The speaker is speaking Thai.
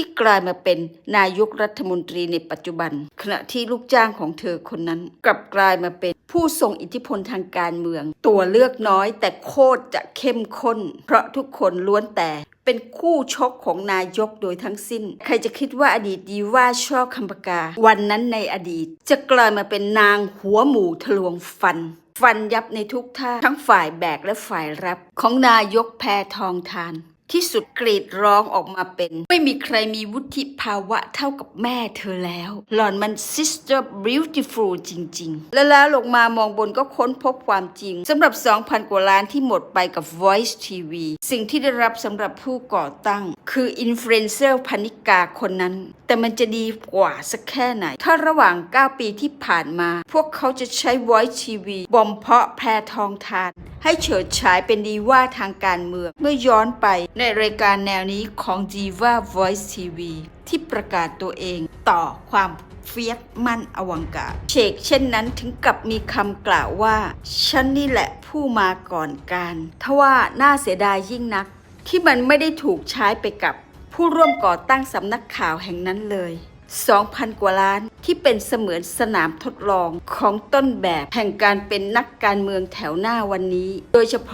ที่กลายมาเป็นนายกรัฐมนตรีในปัจจุบัน ขณะที่ลูกจ้างของเธอคนนั้น กลับกลายมาเป็นผู้ทรงอิทธิพลทางการเมือง ตัวเลือกน้อยแต่โคตรจะเข้มข้น เพราะทุกคนล้วนแต่เป็นคู่ชกของนายกโดยทั้งสิ้น ใครจะคิดว่าอดีตดีว่าช่อคำปากา วันนั้นในอดีต จะกลายมาเป็นนางหัวหมูทะลวงฟัน ฟันยับในทุกท่าทั้งฝ่ายแบกและฝ่ายรับของนายกแพทองทาน ที่สุดกรีดร้องออกมาเป็น ไม่มีใครมีวุฒิภาวะเท่ากับแม่เธอแล้ว หล่อนมัน sister beautiful จริง ๆ แล้วแล้วลงมามองบนก็ค้นพบความจริงสำหรับ 2,000 กว่าล้านที่หมดไปกับ Voice TV สิ่งที่ได้รับสำหรับผู้ก่อตั้ง คืออินฟลูเอนเซอร์พนิกาคนนั้น แต่มันจะดีกว่าสักแค่ไหน ถ้าระหว่าง 9 ปีที่ผ่านมา พวกเขาจะใช้ Voice TV บ่มเพาะแพรทองทาน ให้เฉิดฉายเป็นดีว่าทางการเมือง เมื่อย้อนไปในรายการแนวนี้ของ Diva Voice TV ที่ประกาศตัวเองต่อความเฟียสมั่นอวังกาเชกเช่นนั้นถึงกับมีคำกล่าวว่า ฉันนี่แหละผู้มาก่อนการทว่าน่าเสียดายยิ่งนัก ที่มันไม่ได้ถูกใช้ไปกับผู้ร่วมก่อตั้งสำนักข่าวแห่งนั้นเลย 2,000 กว่าล้านที่เป็นเสมือนสนามทดลองของต้นแบบแห่งการเป็นนักการเมืองแถวหน้าวันนี้ โดยเฉพาะ